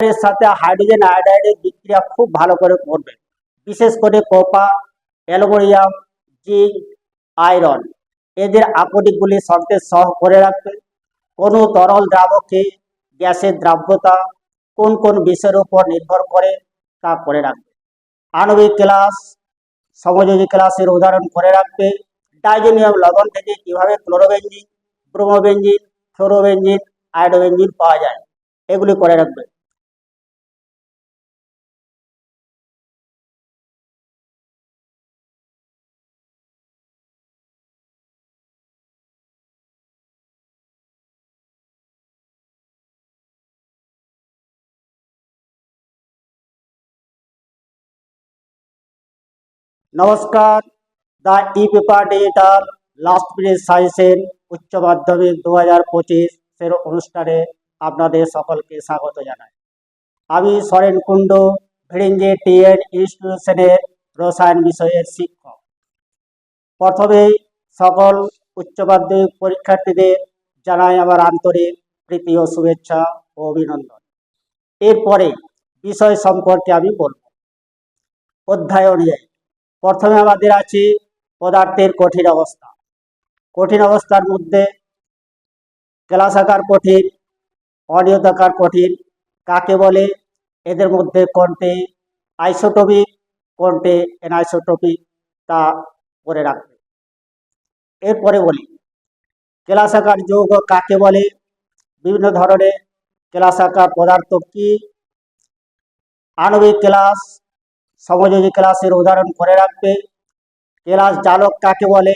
এর সাথে হাইড্রোজেন আয়োডাইডের বিক্রিয়া খুব ভালো করে করবে বিশেষ করে কোপা অ্যালুমিনিয়াম জিঙ্ক আয়রন এদের আকরিকগুলি সন্তেজ সহ করে রাখবে। কোনো তরল দ্রাবকে গ্যাসের দ্রাব্যতা কোন কোন বিষয়ের উপর নির্ভর করে তা করে রাখবে। আণবিক ক্লাস সমযোজী ক্লাসের উদাহরণ করে রাখবে। ডাইজেনিয়াম লবণ থেকে কীভাবে ক্লোরোবেঞ্জিন, ব্রোমোবেঞ্জিন, ফ্লোরোবেঞ্জিন, আয়োডোবেঞ্জিন পাওয়া যায়, এগুলি করে রাখবে। নমস্কার। The E paper digital last minute সায়েন্সের উচ্চ মাধ্যমিক দু হাজার পঁচিশের অনুষ্ঠানে আপনাদের সকলকে স্বাগত জানাই। আমি সরেন কুণ্ডু, ভিড়িঞ্জি টিএন ইনস্টিটিউশনের রসায়ন বিষয়ের শিক্ষক। প্রথমেই সকল উচ্চ মাধ্যমিক পরীক্ষার্থীদের জানাই আমার আন্তরিক প্রীতি ও শুভেচ্ছা ও অভিনন্দন। এরপরে বিষয় সম্পর্কে আমি বলব। অধ্যায় অনুযায়ী প্রথমে আমাদের আছে পদার্থের কঠিন অবস্থা। কঠিন অবস্থার মধ্যে কেলাসাকার কঠিন অনিয়তাকার কঠিন, কাকে বলে? এদের মধ্যে কোনটি? আইসোটোপিক, কোনটি এনআইসোটোপিক? তা করে রাখবে। এরপরে বলি কেলাসাকার যৌগ কাকে বলে? বিভিন্ন ধরনের কেলাসাকার পদার্থ কি? আণবিক ক্লাস সমযোজী ক্লাসের উদাহরণ করে রাখবে। ক্লাস জালক কাকে বলে?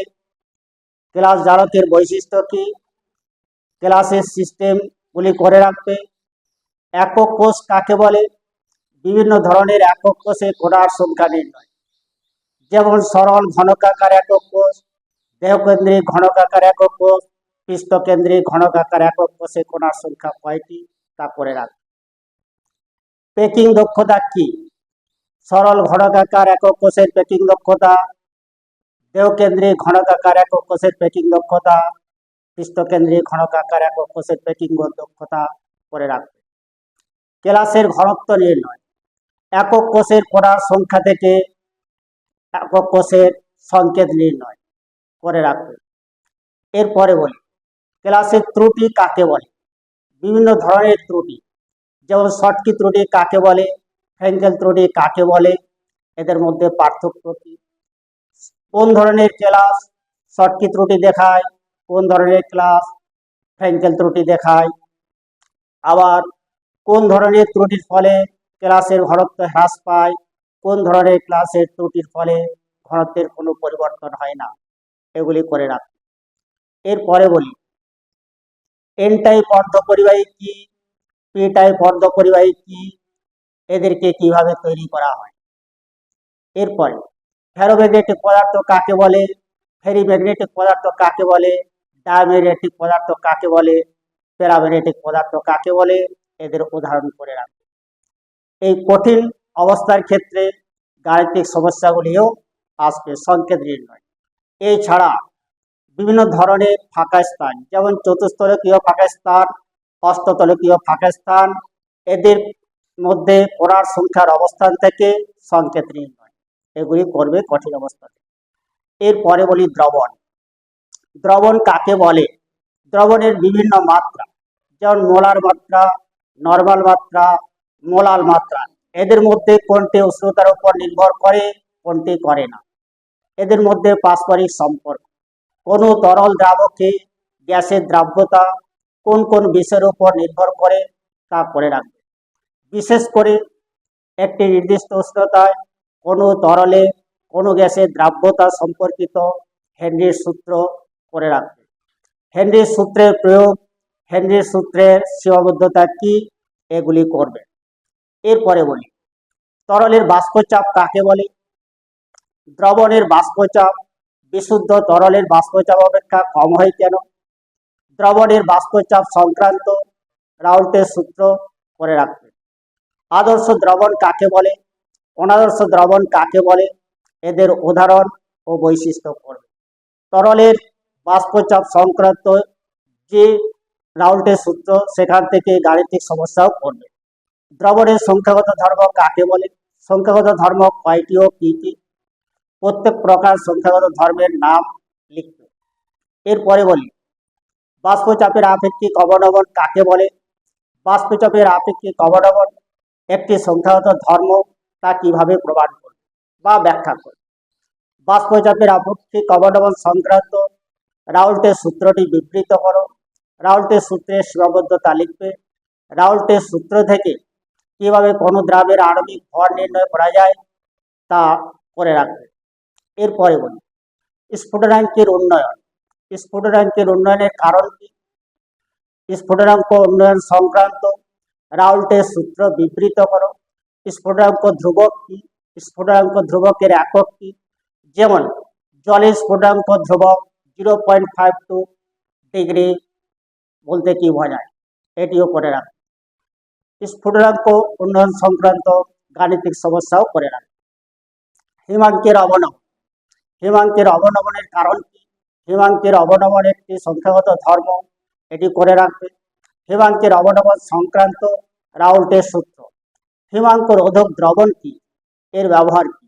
ক্লাস জালকের বৈশিষ্ট্য কি? ক্লাসের সিস্টেমগুলি করে রাখবে। একক কোষ কাকে বলে? বিভিন্ন ধরনের একক কোষে কোণার সংখ্যা নির্ণয়। যেমন সরল ঘনকাকার একক কোষ, দেহকেন্দ্রিক ঘনকাকার একক কোষ, পৃষ্ঠকেন্দ্রিক ঘনকাকার একক কোষে কোণার সংখ্যা কয়টি? তা করে রাখবে। পেকিং দক্ষতা কি? সরল ঘনকাকার একক কোষের পেকিং দক্ষতা, দেহকেন্দ্রিক ঘনকাকার একক কোষের পেকিং দক্ষতা, পৃষ্ঠকেন্দ্রিক ঘনকাকার একক কোষের পেকিং দক্ষতা করে রাখবে। ক্লাসের ঘনত্ব নির্ণয়। একক কোষের পড়ার সংখ্যা থেকে একক কোষের সংকেত নির্ণয় করে রাখবে। এরপরে বলি, ক্লাসের ত্রুটি কাকে বলে? বিভিন্ন ধরনের ত্রুটি, যেমন শর্টকি ত্রুটি কাকে বলে? ফ্র্যাঙ্কেল ত্রুটি কাকে বলে? এদের মধ্যে পার্থক্য কি? কোন ধরনের ক্লাস শর্টকি ত্রুটি দেখায়? কোন ধরনের ক্লাস ফ্র্যাঙ্কেল ত্রুটি দেখায়? আবার কোন ধরনের ত্রুটির ফলে ক্লাসের ঘনত্ব হ্রাস পায়? কোন ধরনের ক্লাসের ত্রুটির ফলে ঘনত্বের কোনো পরিবর্তন হয় না? এগুলি করে রাখ। এরপরে বলি এন টাইপ অর্ধ পরিবাহী কি? পি টাইপ অর্ধ পরিবাহী কি? এদেরকে কীভাবে তৈরি করা হয়? এরপরে, ফেরোম্যাগনেটিক পদার্থ কাকে বলে? ফেরিম্যাগনেটিক পদার্থ কাকে বলে? ডায়াম্যাগনেটিক পদার্থ কাকে বলে? প্যারাম্যাগনেটিক পদার্থ কাকে বলে? এদের উদাহরণ করে রাখবে। এই কঠিন অবস্থার ক্ষেত্রে গাণিতিক সমস্যাগুলিও আসবে সংকেত নির্ণয়। এছাড়া, বিভিন্ন ধরনের ফাঁকা স্থান, যেমন চতুস্তলকীয় ফাঁকা স্থান অষ্টতলকীয় ফাঁকা স্থান, এদের মধ্যে পড়ার সংখ্যার অবস্থান থেকে সংকেত নির্ণয় এগুলি করবে কঠিন অবস্থাতে। এরপরে বলি দ্রবণ। দ্রবণ কাকে বলে? দ্রবণের বিভিন্ন মাত্রা, যেমন মোলার মাত্রা, নর্মাল মাত্রা, মোলাল মাত্রা। এদের মধ্যে কোনটি উষ্ণতার উপর নির্ভর করে, কোনটি করে না। এদের মধ্যে পারস্পরিক সম্পর্ক। কোনো তরল দ্রাবকে গ্যাসের দ্রাব্যতা কোন কোন বিষয়ের উপর নির্ভর করে তা করে রাখবে। বিশেষ করে একটি নির্দিষ্ট উষ্ণতায় কোনো তরলে কোনো গ্যাসের দ্রাব্যতা সম্পর্কিত হেনরির সূত্র করে রাখবে। হেনরির সূত্রের প্রয়োগ, হেনরির সূত্রের সীমাবদ্ধতা কি এগুলি করবে। এরপরে বলি, তরলের বাষ্পচাপ কাকে বলে? দ্রবণের বাষ্পচাপ বিশুদ্ধ তরলের বাষ্পচাপ অপেক্ষা কম হয় কেন? দ্রবণের বাষ্পচাপ সংক্রান্ত রাউল্টের সূত্র করে রাখবে। আদর্শ দ্রবণ কাকে বলে? অনাদর্শ দ্রবণ কাকে বলে? এদের উদাহরণ ও বৈশিষ্ট্য করবে তরলের বাষ্পচাপ সংক্রান্ত যে রাউল্টের সূত্র, সেখান থেকে গাণিতিক সমস্যাও করবে দ্রবণের সংখ্যাগত ধর্ম কাকে বলে? সংখ্যাগত ধর্ম কয়টি ও কি কি? প্রত্যেক প্রকার সংখ্যাগত ধর্মের নাম লিখবে। এরপরে বলি, বাষ্পচাপের আপেক্ষিক অবনমন কাকে বলে? বাষ্পচাপের আপেক্ষিক অবনমন একটি সংখ্যাগত ধর্ম তা কীভাবে প্রমাণ করবে বা ব্যাখ্যা করবে? বাষ্পচাপের আপত্তি অবনমন সংক্রান্ত, রাউল্টের সূত্রটি বিবৃত করো। রাউল্টের সূত্রের সীমাবদ্ধতা লিখবে। রাউল্টের সূত্র থেকে কীভাবে কোনো দ্রাবের আণবিক ভর নির্ণয় করা যায় তা করে রাখবে। এরপরে বলি, স্ফুটনাঙ্কের উন্নয়ন। স্ফুটনাঙ্কের উন্নয়নের কারণ কি? স্ফুটনাঙ্ক উন্নয়ন সংক্রান্ত রাউল্টের সূত্র বিবৃত করো। স্ফুটনাঙ্ক ধ্রুবক কি? স্ফুটনাঙ্ক ধ্রুবকের একক কি? যেমন জলের স্ফুটনাঙ্ক ধ্রুবক zero point five two degree বলতে কি বোঝায়? এটিও করে রাখ। স্ফুটনাঙ্ক উন্নয়ন সংক্রান্ত গাণিতিক সমস্যাও করে রাখ। হিমাঙ্কের অবনমন। হিমাঙ্কের অবনমনের কারণ কি? হিমাঙ্কের অবনমন একটি সংখ্যাগত ধর্ম, এটি করে রাখবে। হিমাঙ্কের অবনমন সংক্রান্ত রাউল্টের সূত্র। হিমাঙ্ক রোধক দ্রবণ কি? এর ব্যবহার কি?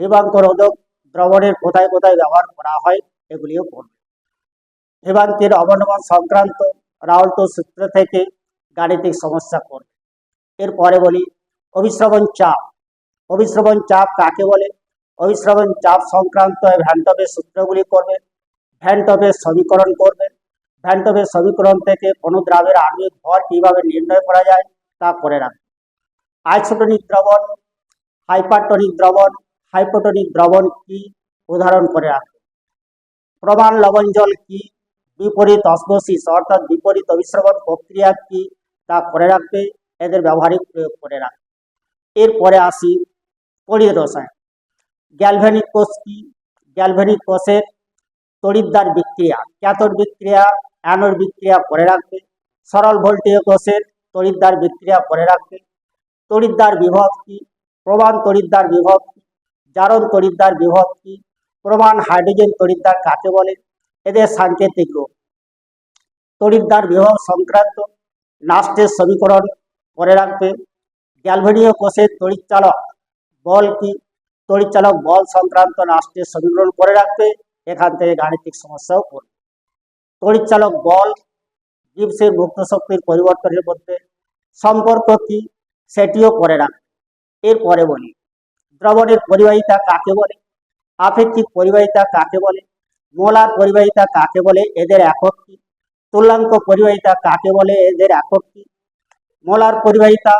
হিমাঙ্ক রোধক দ্রবণের কোথায় কোথায় ব্যবহার করা হয় এগুলিও পড়বে। হিমাঙ্কের অবনমন সংক্রান্ত রাউল্ট সূত্র থেকে গাণিতিক সমস্যা করবে এরপরে বলি অভিশ্রবণ চাপ। অভিশ্রবণ চাপ কাকে বলে? অভিশ্রবণ চাপ সংক্রান্ত ভ্যান্টপের সূত্রগুলি করবে। ভ্যান্টপের সমীকরণ করবে। ভ্যান্টপের সমীকরণ থেকে কোনো দ্রাবের আণবিক ভর কীভাবে নির্ণয় করা যায় তা করে রাখবে আইসোটনিক দ্রবণ, হাইপারটনিক দ্রবণ, হাইপোটনিক দ্রবণ কি? উদাহরণ করে রাখবে প্রমাণ লবণ জল কি? বিপরীত অসমোসিস অর্থাৎ বিপরীত অভিশ্রবণ প্রক্রিয়া কি? তা করে রাখবে, এদের ব্যবহারিক প্রয়োগ করে রাখবে এরপরে আসি তড়িৎ রসায়ন। গ্যালভ্যানিক কোষ কি? গ্যালভ্যানিক কোষের তড়িৎদ্বার বিক্রিয়া। ক্যাথোড বিক্রিয়া অ্যানোড বিক্রিয়া করে রাখবে। সরল ভোল্টীয় কোষের তড়িৎদ্বার বিক্রিয়া করে রাখবে। তড়িৎদ্বার বিভব কি? প্রমাণ তড়িৎদ্বার বিভব কি? জারণ তড়িৎদ্বার বিভব কি? প্রমাণ হাইড্রোজেন তড়িৎদ্বার কাকে বলে? এদের সাংকেতিক রূপ। তড়িৎদ্বার বিভব সংক্রান্ত নাস্টের সমীকরণ করে রাখবে। গ্যালভেনীয় কোষের তড়িৎচালক বল কি? তড়িৎচালক বল সংক্রান্ত নাস্টের সমীকরণ করে রাখবে। এখান থেকে গাণিতিক সমস্যাও করবে তড়িৎচালক বল গিবসের মুক্ত শক্তির পরিবর্তনের মধ্যে সম্পর্ক কি সেটিও করে রাখবে এরপরে বলি, দ্রবণের পরিবাহিতা কাকে বলে? আপেক্ষিক পরিবাহিতা কাকে বলে? মোলার পরিবাহিতা কাকে বলে? এদের একক কি? তুল্যাঙ্ক পরিবাহিতা কাকে বলে? এদের একক কি? মোলার পরিবাহিতা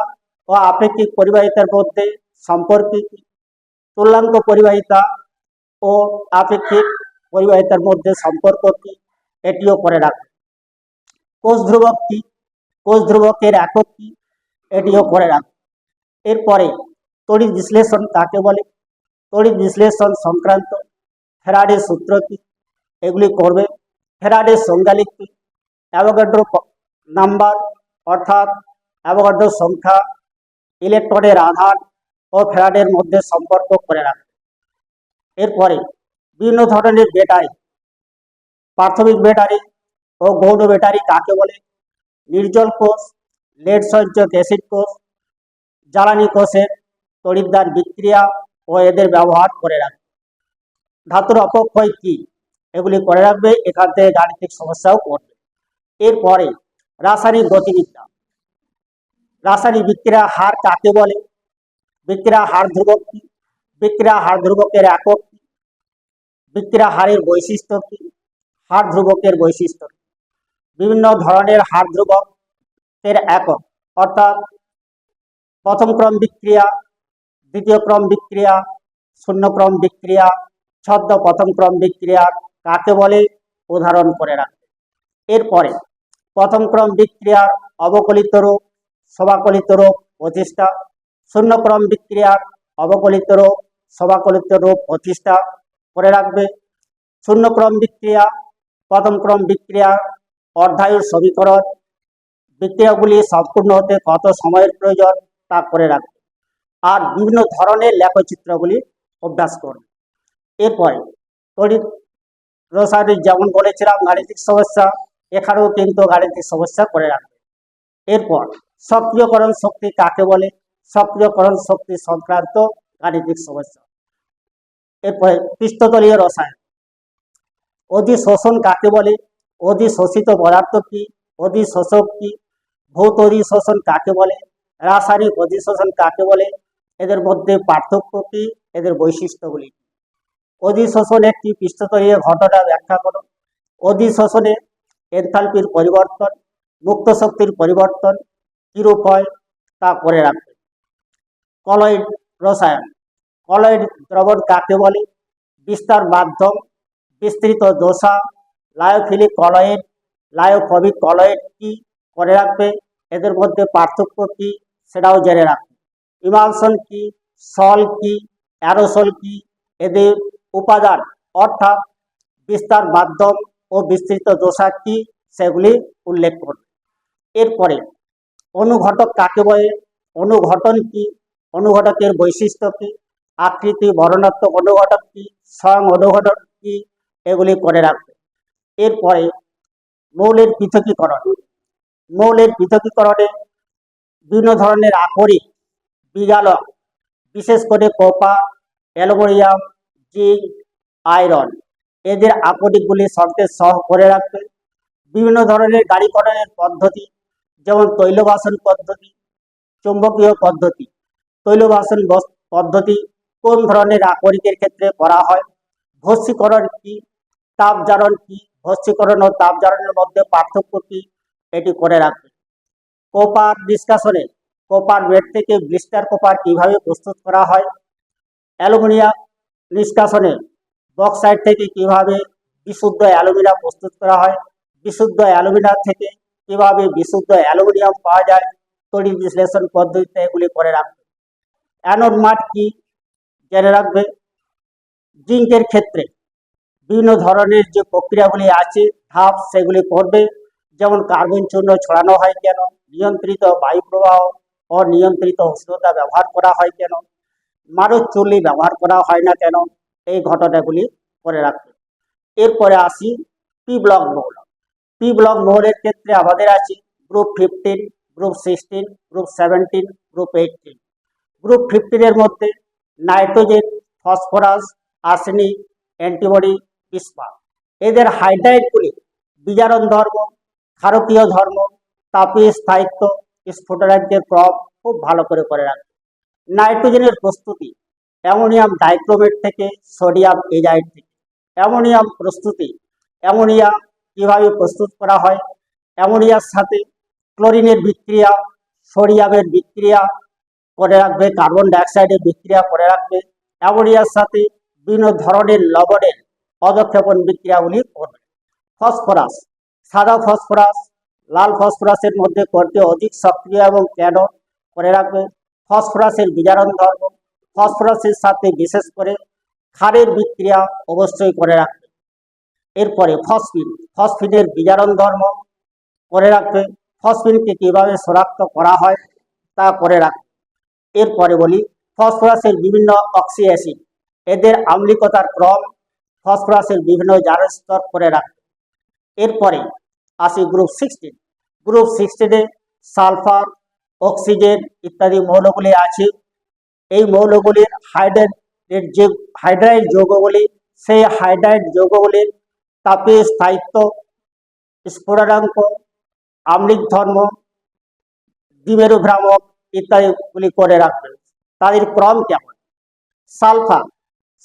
ও আপেক্ষিক পরিবাহিতার মধ্যে সম্পর্ক কি? তুল্যাঙ্ক পরিবাহিতা ও আপেক্ষিক পরিবাহিতার মধ্যে সম্পর্ক কি? এটিও করে রাখবে কোষ ধ্রুবক কি? কোষ ধ্রুবকের একক কি? এটিও করে রাখবে এরপরে তড়িৎ বিশ্লেষণ কাকে বলে? তড়িৎ বিশ্লেষণ সংক্রান্ত ফেরাডের সূত্র কি? এগুলি করবে ফেরাডের সংজ্ঞা লিখবে অ্যাভোগাড্রো নাম্বার অর্থাৎ অ্যাভোগাড্রো সংখ্যা, ইলেকট্রনের আধার ও ফেরাডের মধ্যে সম্পর্ক করে রাখবে। এরপরে বিভিন্ন ধরনের ব্যাটারি প্রাথমিক ব্যাটারি ও গৌণ ব্যাটারি কাকে বলে? নির্জল কোষ, লেড সঞ্চক অ্যাসিড কোষ, জ্বালানি কোষের তড়িৎদ্বার বিক্রিয়া ও এদের ব্যবহার করে রাখবে ধাতুর অপক্ষয় কি? এগুলি করে রাখবে, এখান থেকে গাণিতিক সমস্যাও করবে এরপরে রাসায়নিক গতিবিদ্যা। রাসায়নিক বিক্রিয়া হার কাকে বলে? বিক্রিয়া হার ধ্রুবক কি? বিক্রিয়া হার ধ্রুবকের একক কি? বিক্রিয়া হারের বৈশিষ্ট্য কি? হার ধ্রুবকের বৈশিষ্ট্য? বিভিন্ন ধরনের হার ধ্রুবক এর একক, অর্থাৎ প্রথম ক্রম বিক্রিয়া, দ্বিতীয় ক্রম বিক্রিয়া, শূন্য ক্রম বিক্রিয়া ছদ্ম প্রথম ক্রম বিক্রিয়া কাকে বলে? উদাহরণ করে রাখবে এরপরে প্রথম ক্রম বিক্রিয়ার অবকলিত রূপ সবাকলিত রূপ প্রতিষ্ঠা, শূন্য ক্রম বিক্রিয়ার অবকলিত রূপ সবাকলিত রূপ প্রতিষ্ঠা করে রাখবে। শূন্য ক্রম বিক্রিয়া প্রথম ক্রম বিক্রিয়া অর্ধায়ুর সমীকরণ, বিক্রিয়াগুলি সম্পূর্ণ হতে কত সময়ের প্রয়োজন তা করে রাখবে আর বিভিন্ন ধরনের লেখচিত্রগুলি অভ্যাস করবে এরপরে তড়িৎ রসায়নিক যেমন বলেছিলাম, গাণিতিক সমস্যা, এখানেও কিন্তু গাণিতিক সমস্যা করে রাখবে। এরপর সক্রিয়করণ শক্তি কাকে বলে? সক্রিয়করণ শক্তি সংক্রান্ত গাণিতিক সমস্যা। এরপরে পৃষ্ঠতলীয় রসায়ন। অধিশোষণ কাকে বলে? অধি শোষিত পদার্থ কি? অধি শোষক কি? ভৌত অধিশোষণ কাকে বলে? রাসায়নিক অধিশোষণ কাকে বলে? এদের মধ্যে পার্থক্য কি? এদের বৈশিষ্ট্যগুলি? অধিশোষণ একটি পৃষ্ঠতলীয় ঘটনা ব্যাখ্যা করো? অধিশোষণে এনথালপির পরিবর্তন, মুক্ত শক্তির পরিবর্তন, কিরূপ হয়? তা করে রাখবে। কলয়েড রসায়ন। কলয়েড দ্রবণ কাকে বলে? বিস্তার মাধ্যম বিস্তৃত দোষা লায়োফিলিক কলয়েড লায়োফবিক কলয়েড কি করে রাখবে? এদের মধ্যে পার্থক্য কি সেটাও জেনে রাখবে ইমালশন কি, সল কি অ্যারোসল কি? এদের উপাদান অর্থাৎ বিস্তার মাধ্যম ও বিস্তৃত দোষা কি সেগুলি উল্লেখ করবে এরপরে, অনুঘটক কাকে বলে? অনুঘটন কি? অনুঘটকের বৈশিষ্ট্য কি? আকৃতি বর্ণাত্মক অনুঘটক কি? স্বয়ং অনুঘটক কি? এগুলি করে রাখবে। এরপরে মৌলের পৃথকীকরণ। মৌলের পৃথকীকরণে বিভিন্ন ধরনের আকরিক বিজালক বিশেষ করে কোপা, অ্যালুমিনিয়াম, জিঙ্ক, আয়রন এদের আকরিকগুলি শর্তের সহ করে রাখবে। বিভিন্ন ধরনের গাড়িকরণের পদ্ধতি, যেমন তৈলবাসন পদ্ধতি, চুম্বকীয় পদ্ধতি, তৈলবাসন বস- পদ্ধতি কোন ধরনের আকরিকের ক্ষেত্রে করা হয়, ভস্মীকরণ কি তাপ জারণ কি? ভস্মীকরণ ও তাপ জারণের মধ্যে পার্থক্য কি? এটি করে রাখবে। কোপার নিষ্কাশনে, কোপার বেড থেকে ব্লিস্টার কোপার কীভাবে প্রস্তুত করা হয়? অ্যালুমিনিয়াম নিষ্কাশনে বক্সাইড থেকে কীভাবে বিশুদ্ধ অ্যালুমিনিয়াম প্রস্তুত করা হয়? বিশুদ্ধ অ্যালুমিনিয়াম থেকে কীভাবে বিশুদ্ধ অ্যালুমিনিয়াম পাওয়া যায়? তড়িৎ বিশ্লেষণ পদ্ধতিতে এগুলি করে রাখবে। অ্যানোড মাঠ কি? জেনে রাখবে। জিঙ্কের ক্ষেত্রে বিভিন্ন ধরনের যে প্রক্রিয়াগুলি আছে, ধাপ সেগুলি করবে। যেমন কার্বন চূর্ণ ছড়ানো হয় কেন? নিয়ন্ত্রিত বায়ু প্রবাহ অনিয়ন্ত্রিত উষ্ণতা ব্যবহার করা হয় কেন? মারুত চুল্লি ব্যবহার করা হয় না কেন? এই ঘটনাগুলি করে রাখবে। এরপরে আসি পি ব্লক মৌল পি ব্লক মৌলের ক্ষেত্রে আমাদের আছে group fifteen group sixteen group seventeen group eighteen group ফিফটিনের মধ্যে নাইট্রোজেন ফসফরাস আর্সেনিক অ্যান্টিবডি বিস্পা এদের হাইড্রাইডগুলি বিজারণ ধর্ম, ক্ষারকীয় ধর্ম তাপীয় স্থায়িত্ব স্ফুটনাঙ্কের ক্রম খুব ভালো করে করে রাখবে নাইট্রোজেনের প্রস্তুতি, অ্যামোনিয়াম ডাইক্রোমেট থেকে সোডিয়াম এজাইড থেকে। অ্যামোনিয়াম প্রস্তুতি, অ্যামোনিয়া কীভাবে প্রস্তুত করা হয়? অ্যামোনিয়ার সাথে ক্লোরিনের বিক্রিয়া, সোডিয়ামের বিক্রিয়া করে রাখবে, কার্বন ডাইঅক্সাইডের বিক্রিয়া করে রাখবে। অ্যামোনিয়ার সাথে বিভিন্ন ধরনের লবণের অধক্ষেপণ বিক্রিয়াগুলি করবে ফসফরাস, সাদা ফসফরাস, লাল ফসফরাসের মধ্যে করতে অধিক সক্রিয় এবং কেন করে রাখবে? ফসফরাসের বিজারণ ধর্ম, ফসফরাসের সাথে বিশেষ করে ক্ষারের বিক্রিয়া অবশ্যই করে রাখবে। এরপরে ফসফিন, ফসফিনের বিজারণ ধর্ম করে রাখবে। ফসফিনকে কীভাবে শনাক্ত করা হয় তা করে রাখবে। এরপরে বলি, ফসফরাসের বিভিন্ন অক্সি অ্যাসিড এদের আম্লিকতার ক্রম ফসফরাসের বিভিন্ন জারের স্তর করে রাখবে এরপরে আসি গ্রুপ সিক্সটিন গ্রুপ সিক্সটিনে সালফার, অক্সিজেন ইত্যাদি মৌলগুলি আছে। এই মৌলগুলির হাইড্রাইড যে হাইড্রাইড যৌগগুলি, সেই হাইড্রাইড যৌগগুলির তাপীয় স্থায়িত্ব স্ফুটনাঙ্ক আম্লিক ধর্ম, দ্বিমেরু ভ্রামক ইত্যাদিগুলি করে রাখবে তাদের ক্রম কেমন? সালফার।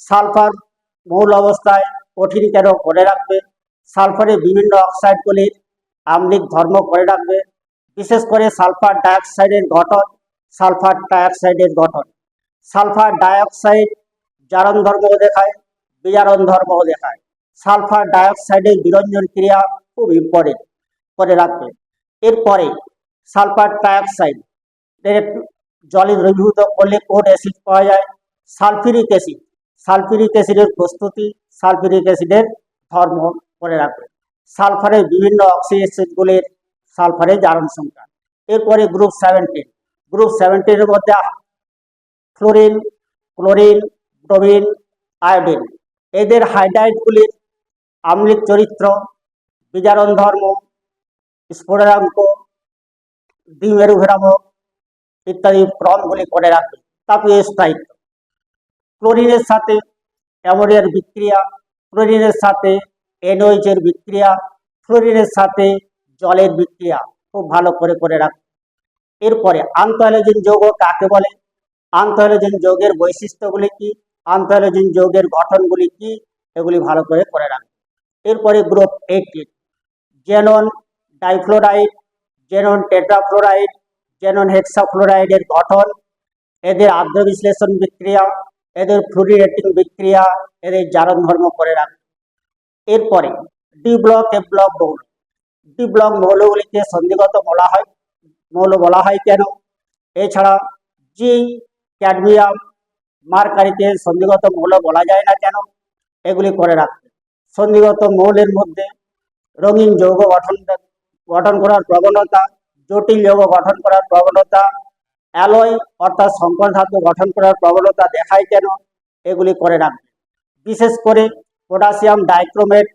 সালফার মৌল অবস্থায় কঠিন কেন করে রাখবে? সালফারের বিভিন্ন অক্সাইডগুলির আম্লিক ধর্ম করে রাখবে। বিশেষ করে সালফার ডাইঅক্সাইডের গঠন, সালফার ডাইঅক্সাইডের গঠন। সালফার ডাইঅক্সাইড জারণ ধর্মও দেখায়, বিজারণ ধর্মও দেখায়। সালফার ডাইঅক্সাইডের বিরঞ্জন ক্রিয়া খুব ইম্পর্টেন্ট করে রাখবে। এরপরে সালফার ডাইঅক্সাইড জলে দ্রবীভূত করলে কোন অ্যাসিড পাওয়া যায়। সালফিউরিক অ্যাসিড সালফিউরিক অ্যাসিডের প্রস্তুতি সালফিউরিক অ্যাসিডের ধর্ম করে রাখবে। সালফারের বিভিন্ন অক্সি অ্যাসিডগুলির সালফারের জারণ সংখ্যা এরপরে গ্রুপ সেভেন্টিন। গ্রুপ সেভেন্টিনের মধ্যে ফ্লোরিন, ক্লোরিন, ব্রোমিন, আয়োডিন। এদের হাইড্রাইডগুলির আম্লিক চরিত্র, বিজারণ ধর্ম, স্ফুটনাঙ্ক দ্বিমেরু ভ্রামক ইত্যাদি ক্রমগুলি করে রাখবে। তারপরে স্থায়িত্ব। ক্লোরিনের সাথে অ্যামোনিয়ার বিক্রিয়া, ক্লোরিনের সাথে এনওইচ এর বিক্রিয়া ফ্লোরিনের সাথে জলের বিক্রিয়া, খুব ভালো করে করে রাখবে এরপরে আন্তঃহ্যালোজেন যৌগ কাকে বলে? আন্তঃহ্যালোজেন যৌগের বৈশিষ্ট্যগুলি কি? আন্তঃহ্যালোজেন যৌগের গঠনগুলি কি? এগুলি ভালো করে করে রাখবে এরপরে group eighteen xenon difluoride xenon tetrafluoride xenon হেক্সাফ্লোরাইডের গঠন, এদের আদ্র বিশ্লেষণ বিক্রিয়া এদের ফ্লুরিনেটিং বিক্রিয়া এদের জারণ ধর্ম করে রাখবে এরপরে ডি ব্লক এফ ব্লক মৌল। ডি ব্লক মৌলগুলিকে সন্ধিগত বলা হয়, মৌল বলা হয় কেন? এছাড়া জিঙ্ক ক্যাডমিয়াম মার্কারিকে সন্ধিগত মৌল বলা যায় না কেন? এগুলি করে রাখবে সন্ধিগত মৌলের মধ্যে রঙিন যৌগ গঠন গঠন করার প্রবণতা, জটিল যৌগ গঠন করার প্রবণতা অ্যালয় অর্থাৎ সংকর ধাতু গঠন করার প্রবণতা দেখায় কেন? এগুলি করে রাখবে বিশেষ করে পটাশিয়াম ডাইক্রোমেট,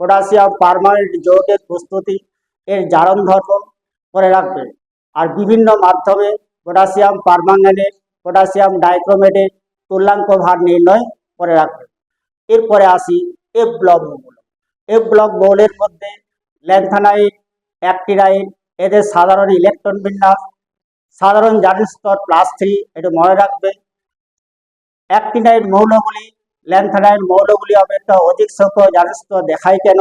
পটাশিয়াম পারমানেন্ট যৌগের প্রস্তুতি, এর জারণ ধর্ম করে রাখবে। আর বিভিন্ন মাধ্যমে পটাশিয়াম পারমাঙ্গানেট পটাশিয়াম ডাইক্রোমেটের তুল্যাঙ্ক ভার নির্ণয় করে রাখবে। এরপরে আসি এফ ব্লক মৌল। এফ ব্লক মৌলের মধ্যে ল্যান্থানাইট অ্যাক্টিরাইট এদের সাধারণ ইলেকট্রন বিন্যাস সাধারণ জারণ স্তর প্লাস থ্রি এটা মনে রাখবে। অ্যাক্টিনাইট মৌলগুলি ল্যান্থানাইট মৌলগুলি অপেক্ষা অধিক সংখ্যক জারণ স্তর দেখায় কেন?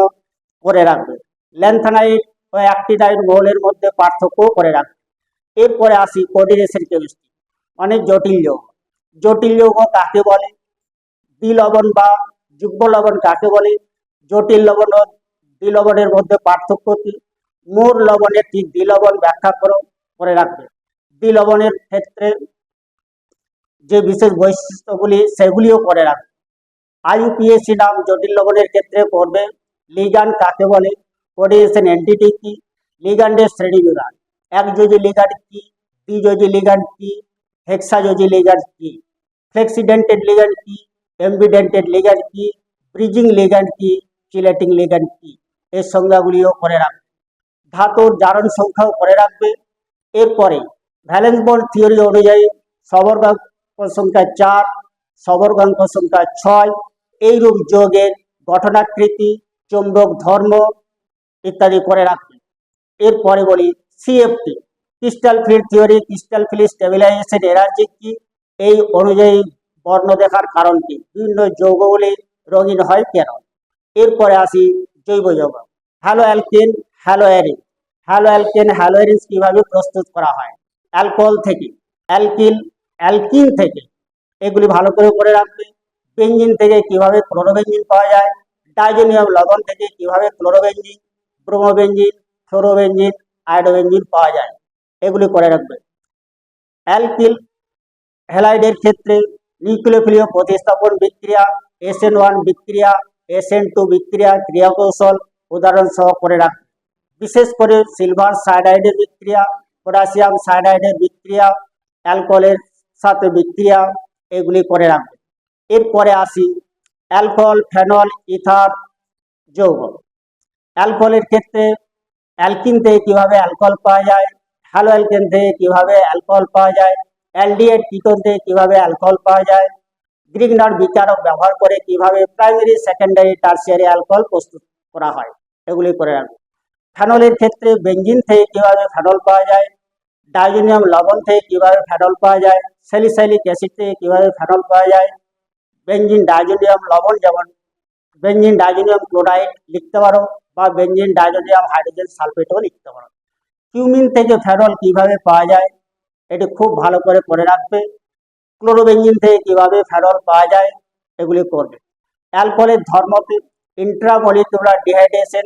করে রাখবে। ল্যান্থানাইট ও অ্যাক্টিনাইট মৌলের মধ্যে পার্থক্য করে রাখবে। এরপরে আসি কোর্ডিনেশন কেমিস্ট্রি অনেক জটিল যৌগ। জটিল যৌগ কাকে বলে? দ্বিলবণ বা যুগ্ম লবণ কাকে বলে? জটিল লবণ ও দ্বিলবণের মধ্যে পার্থক্য কি? মূল লবণের কি দ্বিলবণ ব্যাখ্যা করো, করে রাখবে। দ্বিলবণের ক্ষেত্রে যে বিশেষ বৈশিষ্ট্যগুলি, সেগুলিও করে রাখবে আইউপিএসি নাম জটিল লবণের ক্ষেত্রে পড়বে লিগান কাকে বলে? কোডিনেশন এন্টিটি কি? লিগান্ডের শ্রেণি বিভাগ। একযোজি লিগান্ড কি? দ্বিযোজি লিগান্ড কি? হেক্সাযোজি লিগান্ড কি? ফ্লেক্সিডেন্টেড লিগান্ড কি? এমবিডেন্টেড লিগান্ড কি? ব্রিজিং লিগান্ড কি? চিলেটিং লিগান্ড কি? এর সংজ্ঞাগুলিও করে রাখবে। ধাতুর জারণ সংখ্যাও করে রাখবে। এরপরে ভ্যালেন্স বন্ড থিওরি অনুযায়ী সবর্গাঙ্ক সংখ্যা চার সবর্গাঙ্ক সংখ্যা ছয়, এইরূপ যোগের গঠনাকৃতি, চুম্বক ধর্ম ইত্যাদি করে রাখবে এরপরে বলি CFT crystal field theory crystal field stabilisation energy কি? এই অনুযায়ী বর্ণ দেখার কারণ কি? বিভিন্ন যৌগগুলি রঙিন হয় কেন? এরপরে আসি জৈব যৌগ। Haloalkane haloarene haloalkane haloarene কীভাবে প্রস্তুত করা হয়? অ্যালকোহল থেকে, অ্যালকিল অ্যালকিন থেকে। এগুলি ভালো করে করে রাখবে। বেঞ্জিন থেকে কীভাবে ক্লোরোবেঞ্জিন পাওয়া যায়, ডাইজেনিয়াম লবণ থেকে কীভাবে ক্লোরোবেঞ্জিন, ব্রোমোবেঞ্জিন, ফ্লোরোবেঞ্জিন, আয়োডোবেঞ্জিন পাওয়া যায়, এগুলি করে রাখবে। অ্যালকিল হ্যালাইডের ক্ষেত্রে নিউক্লিওফিলীয় প্রতিস্থাপন বিক্রিয়া এসএন ওয়ান বিক্রিয়া এসএন টু বিক্রিয়া, ক্রিয়াকৌশল উদাহরণ সহ করে রাখবে। বিশেষ করে সিলভার সাইডাইডের বিক্রিয়া পটাশিয়াম সাইডাইডের বিক্রিয়া, অ্যালকোহলের সাথে বিক্রিয়া, এগুলি করে রাখবে। এরপরে আসি অ্যালকোহল, ফেনল, ইথার যৌগ। অ্যালকোহলের ক্ষেত্রে অ্যালকিন থেকে কীভাবে অ্যালকোহল পাওয়া যায়, হ্যালো অ্যালকেন থেকে কীভাবে অ্যালকোহল পাওয়া যায় অ্যালডিএড কিটোন থেকে কীভাবে অ্যালকোহল পাওয়া যায়, গ্রিগনার বিচারক ব্যবহার করে কীভাবে প্রাইমারি, সেকেন্ডারি, টার্সিয়ারি অ্যালকোহল প্রস্তুত করা হয়, এগুলি করে রাখবে। ফেনলের ক্ষেত্রে বেঞ্জিন থেকে কীভাবে ফেনল পাওয়া যায়, ডাইজোনিয়াম লবণ থেকে কীভাবে ফেনল পাওয়া যায় স্যালিসাইলিক অ্যাসিড থেকে কীভাবে ফেনল পাওয়া যায়, বেঞ্জিন ডাইজোনিয়াম লবণ যেমন, বেঞ্জিন ডাইজোনিয়াম ক্লোরাইড লিখতে পারো বা বেঞ্জিন ডাইজোনিয়াম হাইড্রোজেন সালফেটও লিখতে পারো। কিউমিন থেকে ফেনল কীভাবে পাওয়া যায়, এটি খুব ভালো করে করে রাখবে, ক্লোরোবেঞ্জিন থেকে কীভাবে ফেনল পাওয়া যায়, এগুলি করবে অ্যালকোহলের ধর্মকে ইন্ট্রামলিকুলার ডিহাইড্রেশন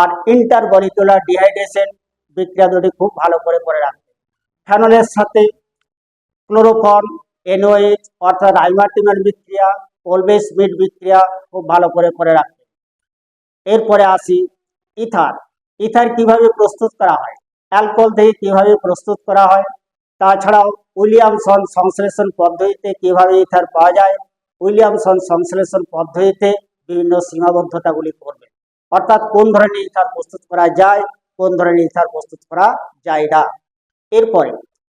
আর ইন্টারমলিকুলার ডিহাইড্রেশন বিক্রিয়া দুটি খুব ভালো করে করে রাখবে। ফেনলের সাথে ক্লোরোফর্ম এনওএইচ অর্থাৎ আইমার্টিমেন্ট বিক্রিয়া কোলবে স্মিথ বিক্রিয়া খুব ভালো করে করে রাখবে। এরপরে আসি ইথার ইথার কীভাবে প্রস্তুত করা হয়? অ্যালকোহল থেকে কীভাবে প্রস্তুত করা হয়? তাছাড়াও উইলিয়ামসন সংশ্লেষণ পদ্ধতিতে কীভাবে ইথার পাওয়া যায়? উইলিয়ামসন সংশ্লেষণ পদ্ধতিতে বিভিন্ন সীমাবদ্ধতাগুলি করবে। অর্থাৎ কোন ধরনের ইথার প্রস্তুত করা যায়, কোন ধরনের ইথার প্রস্তুত করা যায় না। এরপরে,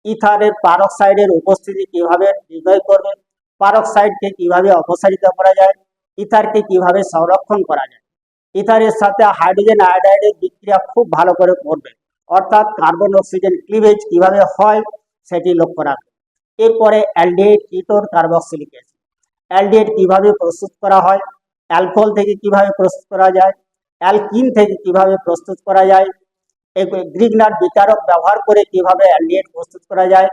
ইথারের পারক্সাইডের উপস্থিতি কীভাবে নির্ণয় করবে পারক্সাইডকে কীভাবে অপসারিত করা যায়? ইথারকে কীভাবে সংরক্ষণ করা যায়? ইথারের সাথে হাইড্রোজেন আয়োডাইডের বিক্রিয়া খুব ভালো করে করবে অর্থাৎ কার্বন অক্সিজেন ক্লিভেজ কীভাবে হয় সেটি লক্ষ্য রাখবে এরপরে aldehyde ketone carboxylic acid. Aldehyde কীভাবে প্রস্তুত করা হয়? অ্যালকোহল থেকে কীভাবে প্রস্তুত করা যায়? অ্যালকিন থেকে কীভাবে প্রস্তুত করা যায় গ্রিগনার বিকারক ব্যবহার করে কীভাবে অ্যালডিহাইড প্রস্তুত করা যায়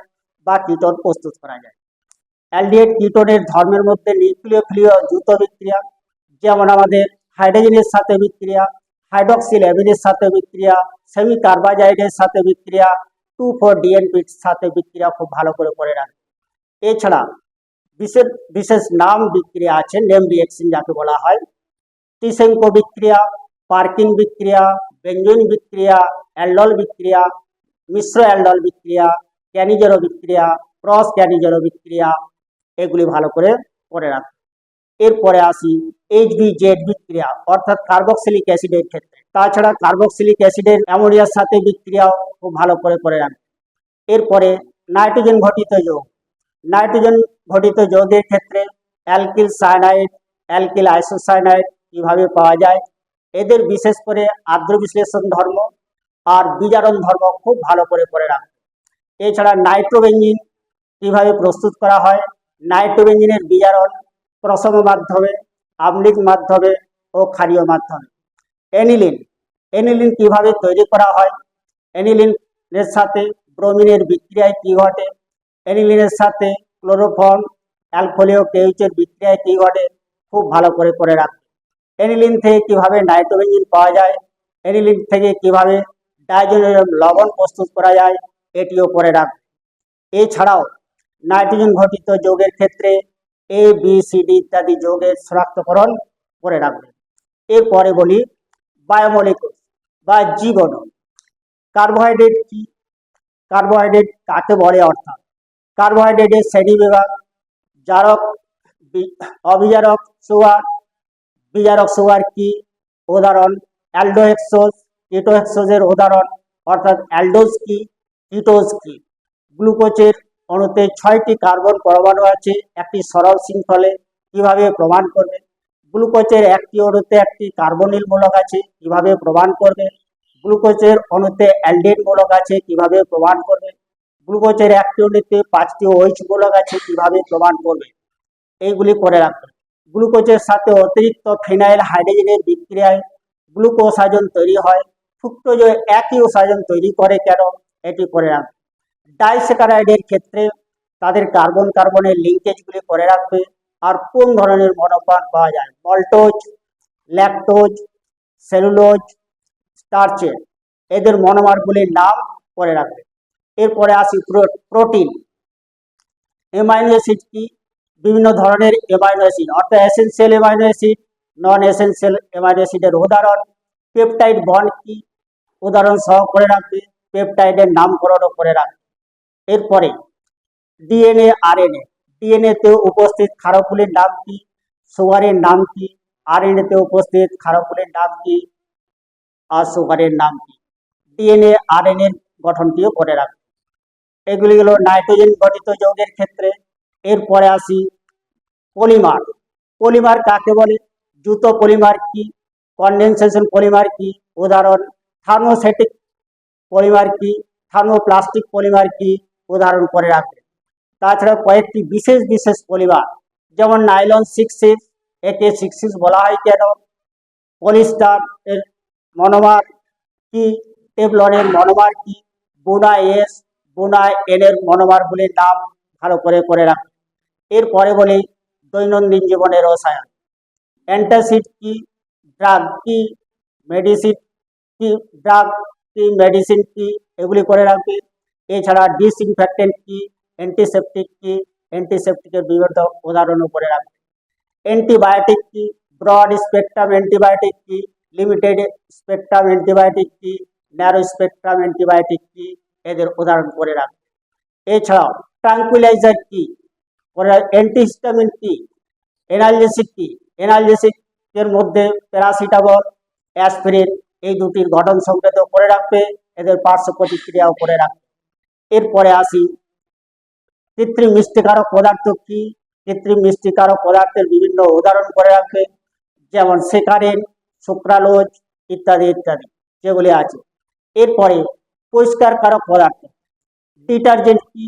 বা কিটোন প্রস্তুত করা যায়। অ্যালডিহাইড কিটোনের ধর্মের মধ্যে নিউক্লিওফিলীয় দ্রুত বিক্রিয়া, যেমন আমাদের হাইড্রোজেনের সাথে বিক্রিয়া, হাইড্রক্সিল অ্যামিনের সাথে বিক্রিয়া সেমি কার্বাজাইডের সাথে বিক্রিয়া, টু ফোর ডিএনপির সাথে বিক্রিয়া খুব ভালো করে করে রাখে। এছাড়া বিশেষ বিশেষ নাম বিক্রিয়া আছে, নেম রিয়েকশন যাকে বলা হয়। টিসেঙ্কো বিক্রিয়া পার্কিন বিক্রিয়া বেঞ্জুইন বিক্রিয়া, অ্যালডল বিক্রিয়া, মিশ্র অ্যালডল বিক্রিয়া, ক্যানিজেরো বিক্রিয়া, ক্রস ক্যানিজেরো বিক্রিয়া, এগুলি ভালো করে করে রাখবে এরপরে আসি এইচবি জেড বিক্রিয়া, অর্থাৎ কার্বক্সিলিক অ্যাসিডের ক্ষেত্রে। তাছাড়া কার্বক্সিলিক অ্যাসিডের অ্যামোনিয়ার সাথে বিক্রিয়াও খুব ভালো করে করে রাখবে এরপরে নাইট্রোজেন ঘটিত যৌগ। নাইট্রোজেন ঘটিত যৌগের ক্ষেত্রে অ্যালকিল সায়ানাইড, অ্যালকিল আইসোসায়ানাইড কীভাবে পাওয়া যায়? এদের বিশেষ করে আর্দ্র বিশ্লেষণ ধর্ম আর বিজারণ ধর্ম খুব ভালো করে করে রাখবে এছাড়া নাইট্রোবেঞ্জিন কীভাবে প্রস্তুত করা হয়? নাইট্রোবেঞ্জিনের বিজারণ প্রসম মাধ্যমে আম্লিক মাধ্যমে ও ক্ষারীয় মাধ্যমে। অ্যানিলিন অ্যানিলিন কীভাবে তৈরি করা হয়? অ্যানিলিনের সাথে ব্রোমিনের বিক্রিয়ায় কি ঘটে? এনিলিনের সাথে ক্লোরোফর্ম অ্যালকোলিও কেউচের বিক্রিয়ায় কি ঘটে? খুব ভালো করে করে রাখবে অ্যানিলিন থেকে কীভাবে নাইট্রোবেঞ্জিন পাওয়া যায়? অ্যানিলিন থেকে কীভাবে ডাইজোনিয়াম লবণ প্রস্তুত করা যায়? এটিও করে রাখবে এছাড়াও, নাইট্রোজেন ঘটিত যৌগের ক্ষেত্রে এ বি সি ডি ইত্যাদি যৌগের শনাক্তকরণ করে রাখবে। এরপরে বলি বায়োমলিকুল বা জীবন। কার্বোহাইড্রেট কি? কার্বোহাইড্রেট কাকে বলে অর্থাৎ কার্বোহাইড্রেটের শ্রেণি বিভাগ জারক অবিজারক সুগার বিজারক সুগার কি? উদাহরণ, অ্যালডোহেক্সোজ, কিটোহেক্সোজের উদাহরণ, অর্থাৎ অ্যালডোজ কি, কিটোজ কি? গ্লুকোজের অণুতে ছয়টি কার্বন পরমাণু আছে, একটি সরল শৃঙ্খলে কীভাবে প্রমাণ করবে? গ্লুকোজের একটি অণুতে একটি কার্বনিল মূলক আছে, কীভাবে প্রমাণ করবে? গ্লুকোজের অণুতে অ্যালডেন মূলক আছে, কীভাবে প্রমাণ করবে? গ্লুকোজের একটি অণুতে পাঁচটি ওইচ মূলক আছে, কীভাবে প্রমাণ করবে? এইগুলি করে রাখবে গ্লুকোজের সাথে অতিরিক্ত ফিনাইল হাইড্রোজেনের বিক্রিয়ায় গ্লুকোসাজন তৈরি হয়। ফ্রুক্টোজ একই ওসাজন তৈরি করে কেন? এটি করে রাখবে। ডাইসেকারাইডের ক্ষেত্রে তাদের কার্বন কার্বনের লিঙ্কেজগুলি করে রাখবে। আর কোন ধরনের মনোপান পাওয়া যায়? মল্টোজ, ল্যাকটোজ, সেলুলোজ স্টার্চের এদের মনোমারগুলির নাম করে রাখবে। এরপরে আসি প্রো- প্রোটিন। এমাইনো অ্যাসিড কি? বিভিন্ন ধরনের এমাইনো অ্যাসিড অর্থাৎ essential amino acid non essential amino অ্যাসিডের উদাহরণ পেপটাইড বন্ড কি, উদাহরণ সহ করে রাখবে পেপটাইডের নামকরণও করে রাখবে। এরপরে ডিএনএ আর আরএনএ ডিএনএ তে উপস্থিত ক্ষারকুলের নাম কি সুগারের নাম কি আরএনএ তে উপস্থিত ক্ষারকুলের নাম কি, আর সুগারের নাম কি ডিএনএ আরএনএ গঠনটিও করে রাখবে। এগুলি হলো নাইট্রোজেন গঠিত যৌগের ক্ষেত্রে এরপরে আসি পলিমার। পলিমার কাকে বলে? জুতো পলিমার কি? কন্ডেনসেশন পলিমার কি? উদাহরণ থার্মোসেটিক পলিমার কি? থার্মোপ্লাস্টিক পলিমার কি? উদাহরণ করে রাখবে। তাছাড়া কয়েকটি বিশেষ বিশেষ পলিমার, যেমন নাইলন সিক্স একে সিক্স বলা হয় কেন? পলিস্টার এর মনোমার কি? টেবলনের মনোমার কি? বোনা এস বোনা এন এর মনোমারগুলির নাম ভালো করে করে রাখবে এরপরে বলি দৈনন্দিন জীবনের রসায়ন। অ্যান্টাসিড কি? ড্রাগ কি? মেডিসিন কি? ড্রাগ কি? মেডিসিন কি? এগুলি করে রাখবে। এছাড়া ডিসইনফেক্টেন্ট কি? অ্যান্টিসেপটিক কি? অ্যান্টিসেপটিকের বিভিন্ন উদাহরণও করে রাখবে। অ্যান্টিবায়োটিক কি? ব্রড স্পেকট্রাম অ্যান্টিবায়োটিক কি? লিমিটেড স্পেকট্রাম অ্যান্টিবায়োটিক কি? ন্যারো স্পেকট্রাম অ্যান্টিবায়োটিক কি? এদের উদাহরণ করে রাখবে। এছাড়াও ট্রাঙ্কুলাইজার কি? অ্যান্টিহিস্টামিন কি এনালজেসিক কি এনালজেসিক এর মধ্যে প্যারাসিটামল অ্যাসপিরিন এই দুটির গঠন সংকেত করে রাখবে, এদের পার্শ্ব প্রতিক্রিয়াও করে রাখবে। এরপরে আসি, কৃত্রিম মিষ্টিকারক পদার্থ কি? কৃত্রিম মিষ্টিকারক পদার্থের বিভিন্ন উদাহরণ করে রাখে, যেমন সেকারিন, সুক্রালোজ ইত্যাদি ইত্যাদি, যেগুলি আছে। এরপরে পরিষ্কারকারক পদার্থ, ডিটারজেন্ট কি?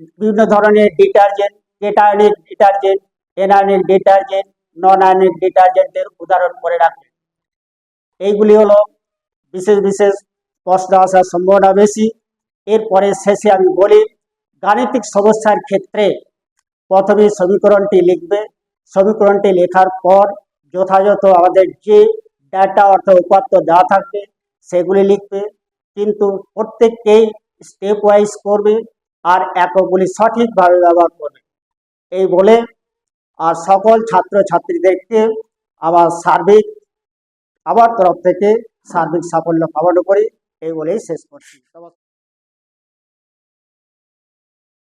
বিভিন্ন ধরনের detergent cationic detergent anionic detergent non ionic ডিটারজেন্টের উদাহরণ করে রাখে এইগুলি হলো বিশেষ বিশেষ প্রশ্ন আসার সম্ভাবনা বেশি। এরপরে শেষে আমি বলি, গাণিতিক সমস্যার ক্ষেত্রে প্রথমে সমীকরণটি লিখবে। সমীকরণটি লেখার পর যথাযথ আমাদের যে ডাটা অর্থাৎ উপাত্ত দেওয়া থাকবে, সেগুলি লিখবে। কিন্তু প্রত্যেককেই স্টেপ ওয়াইজ করবে। আর এককগুলি সঠিকভাবে ব্যবহার করবে। এই বলে আর সকল ছাত্র ছাত্রীদেরকে আবার সার্বিক, আবার তরফ থেকে সার্বিক সাফল্য কামনা করি। এই বলেই শেষ করছি।